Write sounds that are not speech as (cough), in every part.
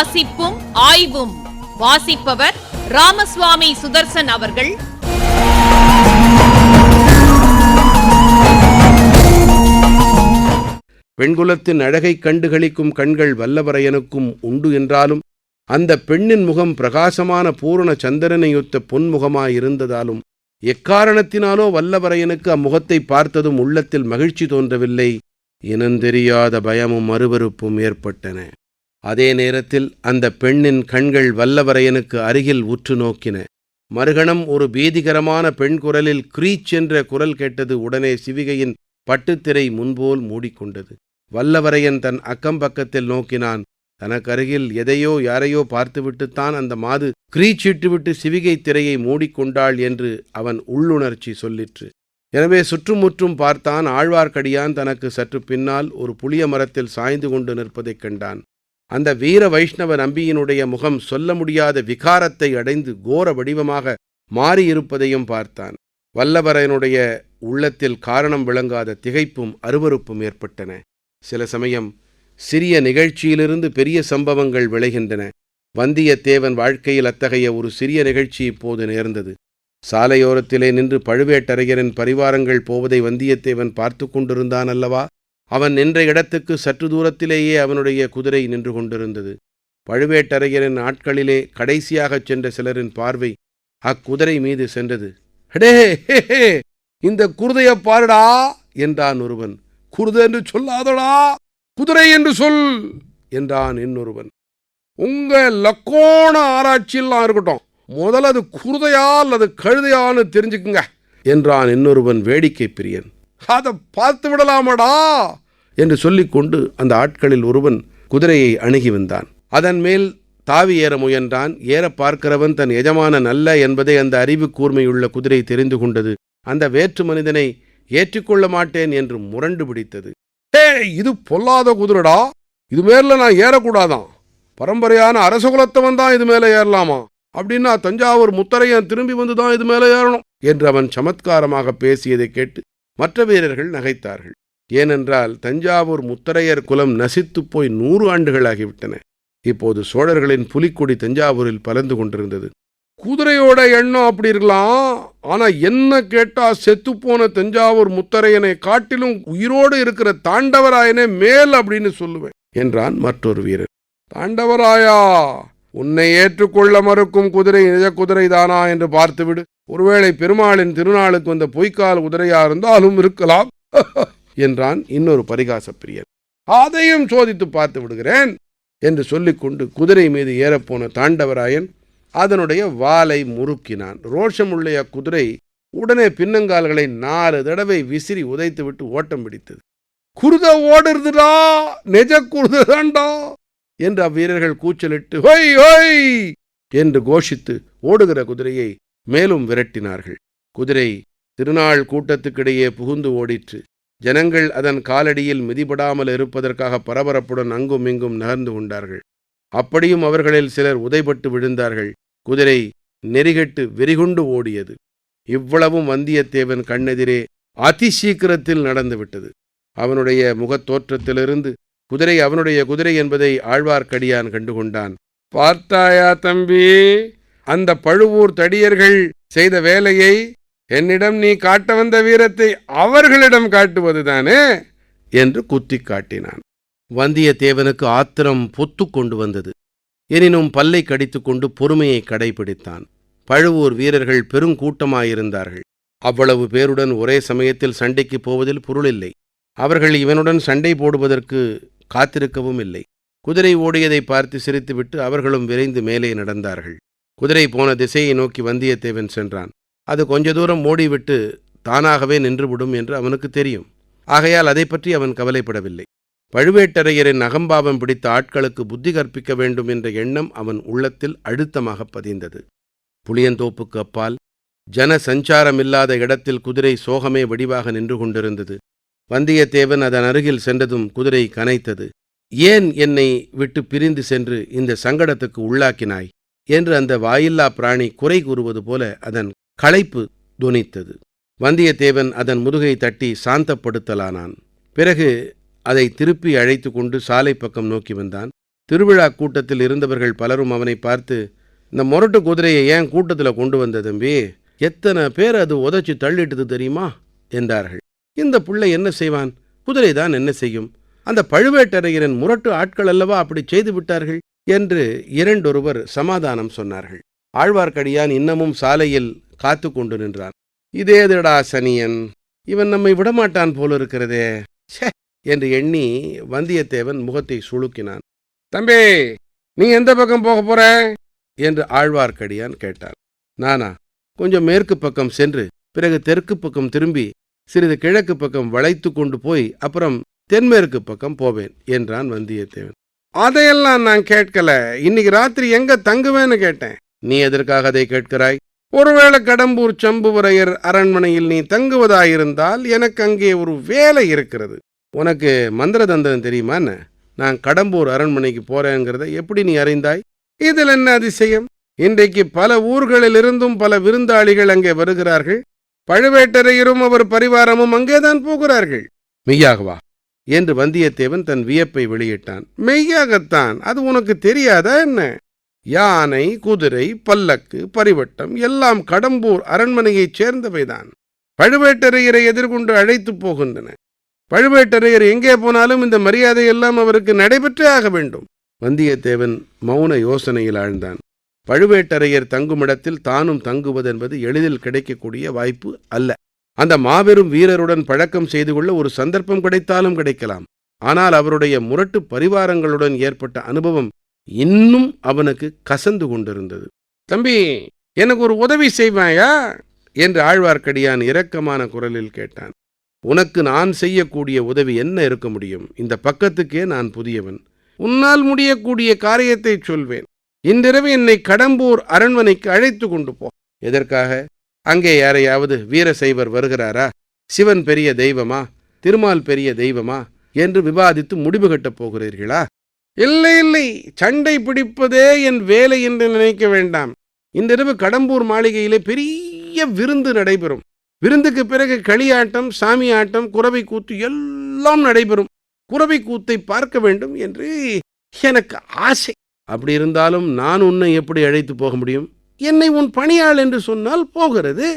வாசிப்பும் ஆய்வும். வாசிப்பவர் ராமசுவாமி சுதர்சன் அவர்கள். பெண்குலத்தின் அழகைக் கண்டுகளிக்கும் கண்கள் வல்லவரையனுக்கும் உண்டு என்றாலும் அந்த பெண்ணின் முகம் பிரகாசமான பூரண சந்திரனையொத்த பொன்முகமாயிருந்ததாலும் எக்காரணத்தினாலோ வல்லவரையனுக்கு அம்முகத்தை பார்த்ததும் உள்ளத்தில் மகிழ்ச்சி தோன்றவில்லை. இனந்தெரியாத பயமும் அருவருப்பும் ஏற்பட்டன. அதே நேரத்தில் அந்த பெண்ணின் கண்கள் வல்லவரையனுக்கு அருகில் உற்று நோக்கின. மறுகணம் ஒரு பீதிகரமான பெண் குரலில் க்ரீச் என்ற குரல் கேட்டது உடனே சிவிகையின் பட்டுத்திரை முன்போல் மூடிக்கொண்டது. வல்லவரையன் தன் அக்கம்பக்கத்தில் நோக்கினான். தனக்கருகில் எதையோ யாரையோ பார்த்துவிட்டுத்தான் அந்த மாது கிரீச்சிட்டுவிட்டு சிவிகை திரையை மூடிக்கொண்டாள் என்று அவன் உள்ளுணர்ச்சி சொல்லிற்று. எனவே சுற்றுமுற்றும் பார்த்தான் ஆழ்வார்க்கடியான் தனக்கு சற்று பின்னால் ஒரு புளிய மரத்தில் சாய்ந்து கொண்டு நிற்பதைக் கண்டான். அந்த வீர வைஷ்ணவ நம்பியினுடைய முகம் சொல்ல முடியாத விகாரத்தை அடைந்து கோர வடிவமாக மாறியிருப்பதையும் பார்த்தான். வல்லவரனுடைய உள்ளத்தில் காரணம் விளங்காத திகைப்பும் அருவருப்பும் ஏற்பட்டன. சில சமயம் சிறிய நிகழ்ச்சியிலிருந்து பெரிய சம்பவங்கள் விளைகின்றன. வந்தியத்தேவன் வாழ்க்கையில் அத்தகைய ஒரு சிறிய நிகழ்ச்சி இப்போது நேர்ந்தது. சாலையோரத்திலே நின்று பழுவேட்டரையரின் பரிவாரங்கள் போவதை வந்தியத்தேவன் பார்த்து கொண்டிருந்தான் அல்லவா? அவன் நின்ற இடத்துக்கு சற்று தூரத்திலேயே அவனுடைய குதிரை நின்று கொண்டிருந்தது. பழுவேட்டரையரின் ஆட்களிலே கடைசியாகச் சென்ற சிலரின் பார்வை அக்குதிரை மீது சென்றது. ஹடே ஹே, இந்த குருதைய பாருடா! என்றான் ஒருவன். குருதை என்று சொல்லாதடா! குதிரை என்று சொல்! என்றான் இன்னொருவன். உங்க லக்கோண ஆராய்ச்சியெல்லாம் இருக்கட்டும். முதல்ல அது குருதையா அல்லது கழுதையான்னு தெரிஞ்சுக்குங்க என்றான் இன்னொருவன் வேடிக்கை பிரியன். அதை பார்த்து விடலாமடா? என்று சொல்லிக்கொண்டு அந்த ஆட்களில் ஒருவன் குதிரையை அணுகி வந்தான். அதன் மேல் தாவி ஏற முயன்றான். ஏற பார்க்கிறவன் தன் எஜமானன் அல்ல என்பதை அந்த அறிவு கூர்மையுள்ள குதிரை தெரிந்து கொண்டது. அந்த வேற்று மனிதனை ஏற்றிக்கொள்ள மாட்டேன் என்று முரண்டு பிடித்தது. ஏ இது பொல்லாத குதிரடா. இது மேல நான் ஏறக்கூடாதான். பரம்பரையான அரசகுலத்தவன் தான் இது மேல ஏறலாமா? அப்படின்னா தஞ்சாவூர் முத்தரையன் திரும்பி வந்து தான் இது மேல ஏறணும். என்று அவன் சமத்காரமாக பேசியதை கேட்டு மற்ற வீரர்கள் நகைத்தார்கள். ஏனென்றால் தஞ்சாவூர் முத்தரையர் குலம் நசித்துப் போய் நூறு ஆண்டுகள் ஆகிவிட்டன இப்போது சோழர்களின் புலிக்கொடி தஞ்சாவூரில் பலந்து கொண்டிருந்தது. குதிரையோட எண்ணம் அப்படி இருக்கலாம். ஆனா என்ன கேட்டா செத்துப்போன தஞ்சாவூர் முத்தரையனை காட்டிலும் உயிரோடு இருக்கிற தாண்டவராயனே மேல் அப்படின்னு சொல்லுவேன் என்றான் மற்றொரு வீரர் தாண்டவராயா உன்னை ஏற்றுக்கொள்ள மறுக்கும் குதிரை நிஜ குதிரை தானா என்று பார்த்துவிடு. ஒருவேளை பெருமாளின் திருநாளுக்கு வந்த பொய்க்கால் குதிரையா இருந்தாலும் இருக்கலாம். (laughs) என்றான் இன்னொரு பரிகாச பிரியன் அதையும் சோதித்து பார்த்து விடுகிறேன் என்று சொல்லிக்கொண்டு குதிரை மீது ஏறப்போன தாண்டவராயன் அதனுடைய வாலை முறுக்கினான். ரோஷமுள்ள குதிரை உடனே பின்னங்கால்களை நாலு தடவை விசிறி உதைத்துவிட்டு ஓட்டம் பிடித்தது. குருத ஓடுறதுடா நெஜ குருதாண்டா என்று அவ்வீரர்கள் கூச்சலிட்டு ஹொய் ஹொய் என்று கோஷித்து ஓடுகிற குதிரையை மேலும் விரட்டினார்கள். குதிரை திருநாள் கூட்டத்துக்கிடையே புகுந்து ஓடிற்று. ஜனங்கள் அதன் காலடியில் மிதிபடாமல் இருப்பதற்காக பரபரப்புடன் அங்கும் இங்கும் நகர்ந்து கொண்டார்கள். அப்படியும் அவர்களில் சிலர் உதைபட்டு விழுந்தார்கள். குதிரை நெறிகெட்டு வெறிகுண்டு ஓடியது. இவ்வளவும் வந்தியத்தேவன் கண்ணெதிரே அதிசீக்கிரத்தில் நடந்துவிட்டது அவனுடைய முகத் தோற்றத்திலிருந்து குதிரை அவனுடைய குதிரை என்பதை ஆழ்வார்க்கடியான் கண்டுகொண்டான். பார்த்தாயா தம்பி அந்த பழுவூர் தடியர்கள் செய்த வேலையை என்னிடம் நீ காட்ட வந்த வீரத்தை அவர்களிடம் காட்டுவதுதானே? என்று குத்திக் காட்டினான். வந்தியத்தேவனுக்கு ஆத்திரம் பொத்து கொண்டு வந்தது. எனினும் பல்லை கடித்துக்கொண்டு பொறுமையை கடைபிடித்தான். பழுவூர் வீரர்கள் பெருங்கூட்டமாயிருந்தார்கள் அவ்வளவு பேருடன் ஒரே சமயத்தில் சண்டைக்கு போவதில் பொருளில்லை. அவர்கள் இவனுடன் சண்டை போடுவதற்கு காத்திருக்கவும் இல்லை. குதிரை ஓடியதை பார்த்து சிரித்துவிட்டு அவர்களும் விரைந்து மேலே நடந்தார்கள். குதிரை போன திசையை நோக்கி வந்தியத்தேவன் சென்றான். அது கொஞ்ச தூரம் ஓடிவிட்டு தானாகவே நின்றுவிடும் என்று அவனுக்கு தெரியும். ஆகையால் அதை பற்றி அவன் கவலைப்படவில்லை. பழுவேட்டரையரின் அகம்பாவம் பிடித்த ஆட்களுக்கு புத்தி கற்பிக்க வேண்டும் என்ற எண்ணம் அவன் உள்ளத்தில் அழுத்தமாக பதிந்தது. புளியந்தோப்புக்கு அப்பால் ஜன சஞ்சாரமில்லாத இடத்தில் குதிரை சோகமே வடிவாக நின்று கொண்டிருந்தது. வந்தியத்தேவன் அதன் அருகில் சென்றதும் குதிரை கனைத்தது. ஏன் என்னை விட்டு பிரிந்து சென்று இந்த சங்கடத்துக்கு உள்ளாக்கினாய்? என்று அந்த வாயில்லா பிராணி குறை கூறுவது போல அதன் களைப்பு துணித்தது. வந்தியத்தேவன் அதன் முதுகை தட்டி சாந்தப்படுத்தலானான். பிறகு அதை திருப்பி அழைத்து கொண்டு சாலை பக்கம் நோக்கி வந்தான். திருவிழா கூட்டத்தில் இருந்தவர்கள் பலரும் அவனை பார்த்து இந்த முரட்டு குதிரையை ஏன் கூட்டத்தில் கொண்டு வந்த தம்பி? எத்தனை பேர் அது உதைச்சு தள்ளிட்டது தெரியுமா? என்றார்கள். இந்த பிள்ளை என்ன செய்வான்? குதிரை தான் என்ன செய்யும்? அந்த பழுவேட்டரையரின் முரட்டு ஆட்கள் அல்லவா அப்படி செய்து விட்டார்கள்? என்று இரண்டொருவர் சமாதானம் சொன்னார்கள். ஆழ்வார்க்கடியான் இன்னமும் சாலையில் காத்து கொண்டு நின்றான் இதேதடா சனியன். இவன் நம்மை விடமாட்டான் போல இருக்கிறதே ச்சே! என்று எண்ணி வந்தியத்தேவன் முகத்தை சுழுக்கினான் தம்பி நீ எந்த பக்கம் போக போற? என்று ஆழ்வார்க்கடியான் கேட்டான். நானா கொஞ்சம் மேற்கு பக்கம் சென்று பிறகு தெற்கு பக்கம் திரும்பி சிறிது கிழக்கு பக்கம் வளைத்து கொண்டு போய் அப்புறம் தென்மேற்கு பக்கம் போவேன் என்றான் வந்தியத்தேவன். அதையெல்லாம் நான் கேட்கல. இன்னைக்கு ராத்திரி எங்க தங்குவேன்னு கேட்டேன். நீ எதற்காக அதை கேட்கிறாய்? ஒருவேளை கடம்பூர் சம்புவரையர் அரண்மனையில் நீ தங்குவதாயிருந்தால் எனக்கு அங்கே ஒரு வேலை இருக்கிறது. உனக்கு மந்திரதந்திரம் தெரியுமா என்ன? நான் கடம்பூர் அரண்மனைக்கு போறேங்கிறத எப்படி நீ அறிந்தாய்? இதில் என்ன அதிசயம்? இன்றைக்கு பல ஊர்களிலிருந்தும் பல விருந்தாளிகள் அங்கே வருகிறார்கள். பழுவேட்டரையரும் அவர் பரிவாரமும் அங்கேதான் போகிறார்கள். மெய்யாகவா என்று வந்தியத்தேவன் தன் வியப்பை வெளியிட்டான். மெய்யாகத்தான். அது உனக்கு தெரியாதா என்ன? யானை குதிரை பல்லக்கு பரிவட்டம் எல்லாம் கடம்பூர் அரண்மனையைச் சேர்ந்தவைதான். பழுவேட்டரையரை எதிர்கொண்டு அழைத்துப் போகின்றன. பழுவேட்டரையர் எங்கே போனாலும் இந்த மரியாதை எல்லாம் அவருக்கு நடைபெற்றே ஆக வேண்டும். வந்தியத்தேவன் மௌன யோசனையில் ஆழ்ந்தான். பழுவேட்டரையர் தங்குமிடத்தில் தானும் தங்குவதென்பது எளிதில் கிடைக்கக்கூடிய வாய்ப்பு அல்ல. அந்த மாபெரும் வீரருடன் பழக்கம் செய்து கொள்ள ஒரு சந்தர்ப்பம் கிடைத்தாலும் கிடைக்கலாம். ஆனால் அவருடைய முரட்டு பரிவாரங்களுடன் ஏற்பட்ட அனுபவம் இன்னும் அவனுக்கு கசந்து கொண்டிருந்தது. தம்பி எனக்கு ஒரு உதவி செய்வாயா? என்று ஆழ்வார்க்கடியான் இரக்கமான குரலில் கேட்டான். உனக்கு நான் செய்யக்கூடிய உதவி என்ன இருக்க முடியும்? இந்த பக்கத்துக்கே நான் புதியவன். உன்னால் முடியக்கூடிய காரியத்தை சொல்வேன். இன்றிரவு என்னை கடம்பூர் அரண்மனைக்கு அழைத்து கொண்டு போ. எதற்காக? அங்கே யாரையாவது வீரசைவர் வருகிறாரா? சிவன் பெரிய தெய்வமா? திருமால் பெரிய தெய்வமா? என்று விவாதித்து முடிவு கட்டப் போகிறீர்களா? இல்லை இல்லை சண்டை பிடிப்பதே என் வேலை என்று நினைக்க வேண்டாம். இன்றிரவு கடம்பூர் மாளிகையிலே பெரிய விருந்து நடைபெறும். விருந்துக்கு பிறகு களியாட்டம் சாமி ஆட்டம் குறவை கூத்து எல்லாம் நடைபெறும். குறவை கூத்தை பார்க்க வேண்டும் என்று எனக்கு ஆசை. அப்படி இருந்தாலும் நான் உன்னை எப்படி அழைத்து போக முடியும்? என்னை உன் பணியாள் என்று சொன்னால் போகிறது.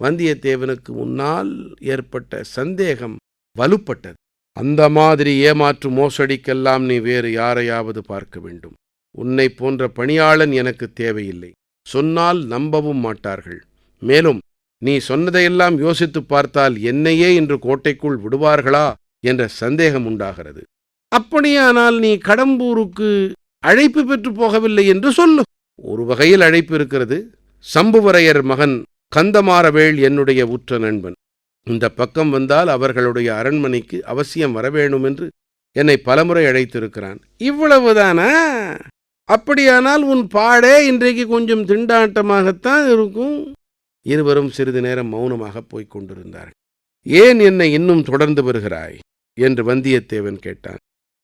வந்தியத்தேவனுக்கு முன்னால் ஏற்பட்ட சந்தேகம் வலுப்பட்டது. அந்த மாதிரி ஏமாற்று மோசடிக்கெல்லாம் நீ வேறு யாரையாவது பார்க்க வேண்டும். உன்னை போன்ற பணியாளன் எனக்கு தேவையில்லை. சொன்னால் நம்பவும் மாட்டார்கள். மேலும் நீ சொன்னதையெல்லாம் யோசித்துப் பார்த்தால் என்னையே இன்று கோட்டைக்குள் விடுவார்களா? என்ற சந்தேகம் உண்டாகிறது. அப்படியானால் நீ கடம்பூருக்கு அழைப்பு பெற்று போகவில்லை என்று சொல்லு. ஒரு வகையில் அழைப்பு இருக்கிறது. சம்புவரையர் மகன் கந்தமாறவேள் என்னுடைய உற்ற நண்பன். இந்த பக்கம் வந்தால் அவர்களுடைய அரண்மனைக்கு அவசியம் வரவேணும் என்று என்னை பலமுறை அழைத்திருக்கிறான். இவ்வளவுதானா? அப்படியானால் உன் பாடே இன்றைக்கு கொஞ்சம் திண்டாட்டமாகத்தான் இருக்கும். இருவரும் சிறிது நேரம் மௌனமாக போய்க் கொண்டிருந்தார்கள். ஏன் என்னை இன்னும் தொடர்ந்து வருகிறாய்? என்று வந்தியத்தேவன் கேட்டான்.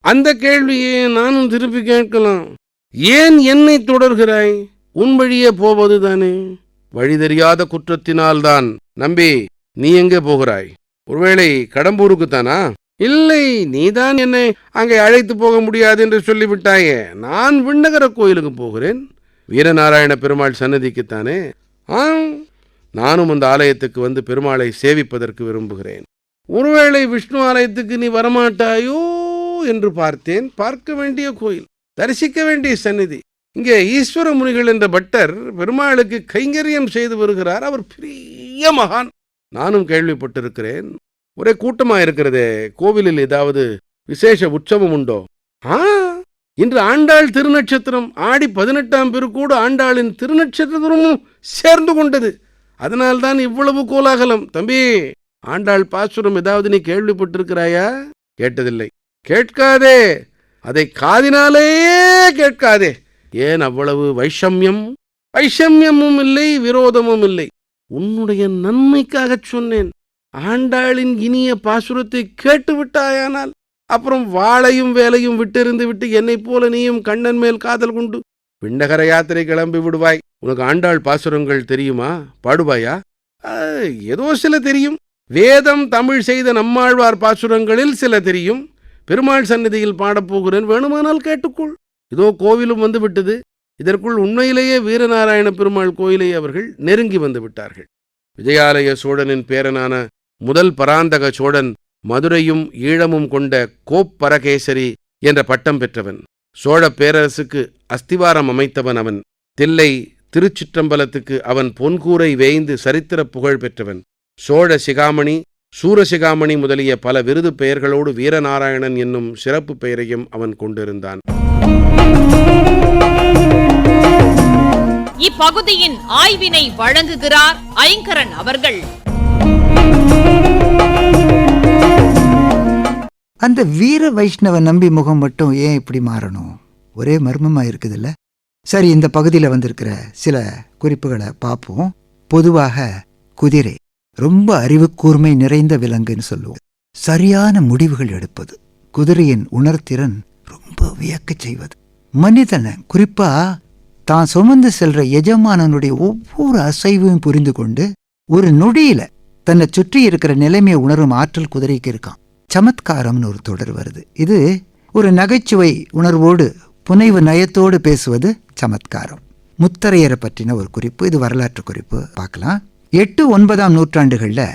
அந்த கேள்வியை நானும் திருப்பி கேட்கலாம். ஏன் என்னை தொடர்கிறாய்? உன் வழியே போவதுதானே? வழி தெரியாத குற்றத்தினால்தான். நம்பி நீ எங்கே போகிறாய்? ஒருவேளை கடம்பூருக்குத்தானா இல்லை நீதான் என்னை அங்கே அழைத்து போக முடியாது என்று சொல்லிவிட்டாயே. நான் விண்ணகர கோயிலுக்கு போகிறேன். வீரநாராயண பெருமாள் சன்னதிக்குத்தானே ஆ நானும் அந்த ஆலயத்துக்கு வந்து பெருமாளை சேவிப்பதற்கு விரும்புகிறேன். ஒருவேளை விஷ்ணு ஆலயத்துக்கு நீ வரமாட்டாயோ என்று பார்த்தேன். பார்க்க வேண்டிய கோயில் தரிசிக்க வேண்டிய சந்நிதி. இங்கே ஈஸ்வர முனிகள் என்ற பட்டர் பெருமாளுக்கு கைங்கரியம் செய்து வருகிறார். அவர் பெரிய மகான். நானும் கேள்விப்பட்டிருக்கிறேன். ஒரே கூட்டமா இருக்கிறதே கோவிலில் ஏதாவது விசேஷ உற்சவம் உண்டோ? ஆ இன்று ஆண்டாள் திருநட்சத்திரம் ஆடி பதினெட்டாம் பெருக்கூடு ஆண்டாளின் திருநட்சத்திரமும் சேர்ந்து கொண்டது. அதனால்தான் இவ்வளவு கோலாகலம். தம்பி ஆண்டாள் பாசுரம் ஏதாவது நீ கேள்விப்பட்டிருக்கிறாயா? கேட்டதில்லை. கேட்காதே. அதை காதினாலேயே கேட்காதே. ஏன் அவ்வளவு வைஷமியம்? வைஷமியமும் இல்லை விரோதமும் இல்லை. உன்னுடைய நன்மைக்காகச் சொன்னேன். ஆண்டாளின் இனிய பாசுரத்தை கேட்டு விட்டாயானால் அப்புறம் வாளையும் வேலையும் விட்டிருந்து விட்டு என்னைப் போல நீயும் கண்ணன் மேல் காதல் கொண்டு விண்டகர யாத்திரை கிளம்பி விடுவாய். உனக்கு ஆண்டாள் பாசுரங்கள் தெரியுமா? பாடுவாயா? ஏதோ சில தெரியும். வேதம் தமிழ் செய்த நம்மாழ்வார் பாசுரங்களில் சில தெரியும். பெருமாள் சந்நிதியில் பாடப்போகிறேன் வேணுமானால் கேட்டுக்கொள். இதோ கோவிலும் வந்து விட்டது. இதற்குள் உண்மையிலேயே வீரநாராயண பெருமாள் கோயிலை அவர்கள் நெருங்கி வந்து விட்டார்கள். விஜயாலய சோழனின் பேரனான முதல் பராந்தக சோழன் மதுரையும் ஈழமும் கொண்ட கோப்பரகேசரி என்ற பட்டம் பெற்றவன். சோழப் பேரரசுக்கு அஸ்திவாரம் அமைத்தவன் அவன். தில்லை திருச்சிற்றம்பலத்துக்கு அவன் பொன்கூரை வேய்ந்து சரித்திர புகழ் பெற்றவன். சோழ சிகாமணி சூரசிகாமணி முதலிய பல விருது பெயர்களோடு வீரநாராயணன் என்னும் சிறப்பு பெயரையும் அவன் கொண்டிருந்தான். இப்பகுதியின் ஆய்வினை வழங்குகிறார் ஐங்கரன் அவர்கள். அந்த வீர வைஷ்ணவ நம்பி முகம் மட்டும் ஏன் இப்படி மாறணும்? ஒரே மர்மமா இருக்குதுல்ல? சரி இந்த பகுதியில் வந்திருக்கிற சில குறிப்புகளை பார்ப்போம். பொதுவாக குதிரை ரொம்ப அறிவு கூர்மை நிறைந்த விலங்குன்னு சொல்லுவோம். சரியான முடிவுகள் எடுப்பது குதிரையின் உணர்திறன் ரொம்ப வியக்க செய்வது. மனிதனை குறிப்பா தான் சுமந்து செல்ற எஜமானனுடைய ஒவ்வொரு அசைவையும் புரிந்து கொண்டு ஒரு நொடியில தன்னை சுற்றி இருக்கிற நிலைமையை உணரும் ஆற்றல் குதிரைக்கு இருக்கான். சமத்காரம்னு ஒரு தொடர் வருது. இது ஒரு நகைச்சுவை உணர்வோடு புனைவு நயத்தோடு பேசுவது சமத்காரம். முத்தரையரை பற்றின ஒரு குறிப்பு இது வரலாற்று குறிப்பு. பார்க்கலாம். எட்டு ஒன்பதாம் நூற்றாண்டுகளில்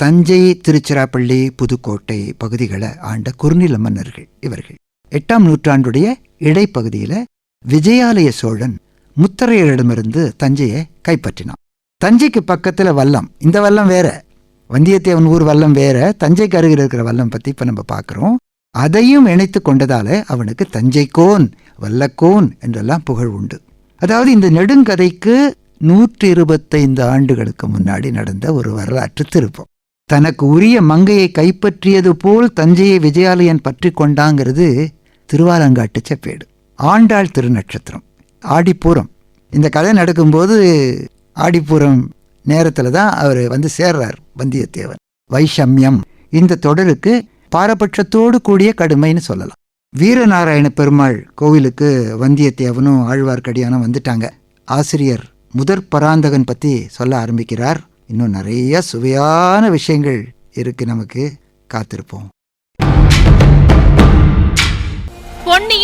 தஞ்சை திருச்சிராப்பள்ளி புதுக்கோட்டை பகுதிகளை ஆண்ட குறுநில மன்னர்கள் இவர்கள். எட்டாம் நூற்றாண்டுடைய இடைப்பகுதியில் விஜயாலய சோழன் முத்தரையரிடமிருந்து தஞ்சையை கைப்பற்றினான். தஞ்சைக்கு பக்கத்துல வல்லம். இந்த வல்லம் வேற. வந்தியத்தேவன் ஊர் வல்லம் வேற. தஞ்சைக்கு அருகில் இருக்கிற வல்லம் பத்தி இப்ப நம்ம பார்க்குறோம். அதையும் இணைத்து கொண்டதால அவனுக்கு தஞ்சைக்கோன் வல்லக்கோன் என்றெல்லாம் புகழ் உண்டு. அதாவது இந்த நெடுங்கதைக்கு நூற்றி இருபத்தைந்து ஆண்டுகளுக்கு முன்னாடி நடந்த ஒரு வரலாற்று திருப்பம். தனக்கு உரிய மங்கையை கைப்பற்றியது போல் தஞ்சையை விஜயாலயன் பற்றி கொண்டாங்கிறது திருவாலங்காட்டு செப்பேடு. ஆண்டாள் திருநட்சத்திரம். ஆடிப்பூரம். இந்த கதை நடக்கும்போது ஆடிப்பூரம் நேரத்தில் தான் அவர் வந்து சேர்றார் வந்தியத்தேவன். வைஷமியம். இந்த தொடருக்கு பாரபட்சத்தோடு கூடிய கடுமைன்னு சொல்லலாம். வீரநாராயண பெருமாள் கோவிலுக்கு வந்தியத்தேவனும் ஆழ்வார்க்கடியானும் வந்துட்டாங்க. ஆசிரியர் முதற் பராந்தகன் பற்றி சொல்ல ஆரம்பிக்கிறார். இன்னும் நிறைய சுவையான விஷயங்கள் இருக்கு நமக்கு. காத்திருப்போம். பொன்னியின்